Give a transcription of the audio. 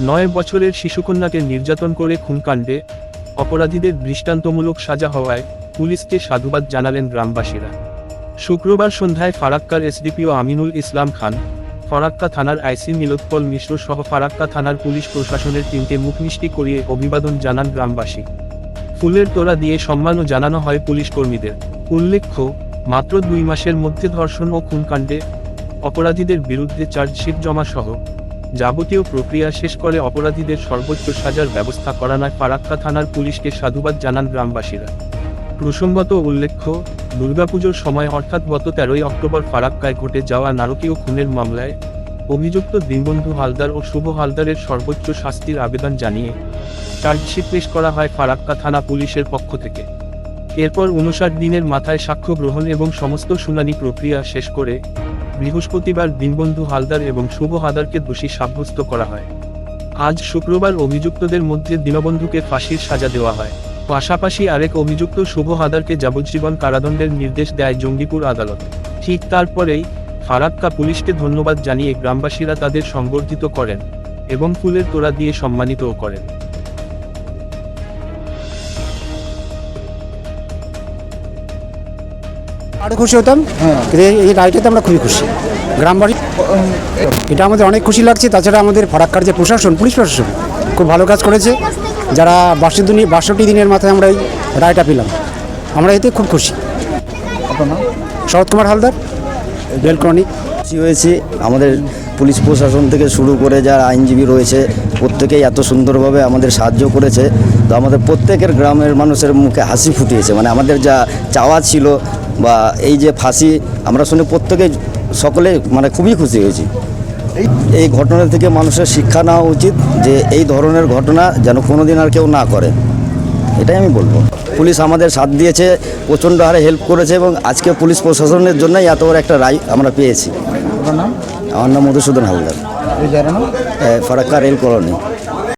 নয় বছরের শিশুকন্যাকে নির্যাতন করে খুনকাণ্ডে অপরাধীদের দৃষ্টান্তমূলক সাজা হওয়ায় পুলিশকে সাধুবাদ জানালেন গ্রামবাসীরা। শুক্রবার সন্ধ্যায় ফারাক্কার এসডিপিও আমিনুল ইসলাম খান, ফরাক্কা থানার আইসি মিলোৎপল মিশ্র সহ ফারাক্কা থানার পুলিশ প্রশাসনের টিমকে মুখমিষ্টি করিয়ে অভিবাদন জানান গ্রামবাসী। ফুলের তোড়া দিয়ে সম্মানও জানানো হয় পুলিশ কর্মীদের। উল্লেখ্য, মাত্র দুই মাসের মধ্যে ধর্ষণ ও খুনকাণ্ডে অপরাধীদের বিরুদ্ধে চার্জশিট জমা সহ যাবতীয় প্রক্রিয়া শেষ করে অপরাধীদের সর্বোচ্চ সাজার ব্যবস্থা করানায় ফারাক্কা থানার পুলিশকে সাধুবাদ জানান গ্রামবাসীরা। প্রসঙ্গত উল্লেখ্য, দুর্গাপুজোর সময় অর্থাৎ গত তেরোই অক্টোবর ফারাক্কায় ঘটে যাওয়া নারকীয় খুনের মামলায় অভিযুক্ত দীনবন্ধু হালদার ও শুভ হালদারের সর্বোচ্চ শাস্তির আবেদন জানিয়ে চার্জশিট পেশ করা হয় ফারাক্কা থানা পুলিশের পক্ষ থেকে। এরপর উনষাট দিনের মাথায় সাক্ষ্য গ্রহণ এবং সমস্ত শুনানি প্রক্রিয়া শেষ করে বৃহস্পতিবার দীনবন্ধু হালদার এবং শুভ হালদারকে দোষী সাব্যস্ত করা হয়। আজ শুক্রবার অভিযুক্তদের মধ্যে দীনবন্ধুকে ফাঁসির সাজা দেওয়া হয়। পাশাপাশি আরেক অভিযুক্ত শুভ হাদারকে যাবজ্জীবন কারাদণ্ডের নির্দেশ দেয় জঙ্গিপুর আদালত। ঠিক তারপরেই ফারাক্কা পুলিশকে ধন্যবাদ জানিয়ে গ্রামবাসীরা তাদের সংবর্ধিত করেন এবং ফুলের তোড়া দিয়ে সম্মানিতও করেন। আরও খুশি হতাম। কিন্তু এই- রায়টাতে আমরা খুবই খুশি। গ্রামবাসী এটা আমাদের অনেক খুশি লাগছে তাছাড়া আমাদের ফারাক্কার যে প্রশাসন পুলিশ প্রশাসন খুব ভালো কাজ করেছে। যারা বাষট্টি দিন বাষট্টি দিনের মাথায় আমরা এই রায়টা পেলাম। আমরা এতে খুব খুশি। শরৎ কুমার হালদার। বেলক্রনিক খুশি হয়েছি, আমাদের পুলিশ প্রশাসন থেকে শুরু করে যারা আইনজীবী রয়েছে, প্রত্যেকেই এত সুন্দরভাবে আমাদের সাহায্য করেছে। তো আমাদের প্রত্যেকের গ্রামের মানুষের মুখে হাসি ফুটিয়েছে। মানে আমাদের যা চাওয়া ছিল বা এই যে ফাঁসি, আমরা শুনে প্রত্যেকে সকলে মানে খুবই খুশি হয়েছি। এই ঘটনা থেকে মানুষের শিক্ষা নেওয়া উচিত যে এই ধরনের ঘটনা যেন কোনোদিন আর কেউ না করে। এটাই আমি বলব। পুলিশ আমাদের সাথ দিয়েছে প্রচণ্ড হারে হেল্প করেছে এবং আজকে পুলিশ প্রশাসনের জন্যই এত বড় একটা রায় আমরা পেয়েছি। আমার নাম মধুসূদন হালদার। এ, ফারাক্কা রেল কলোনি।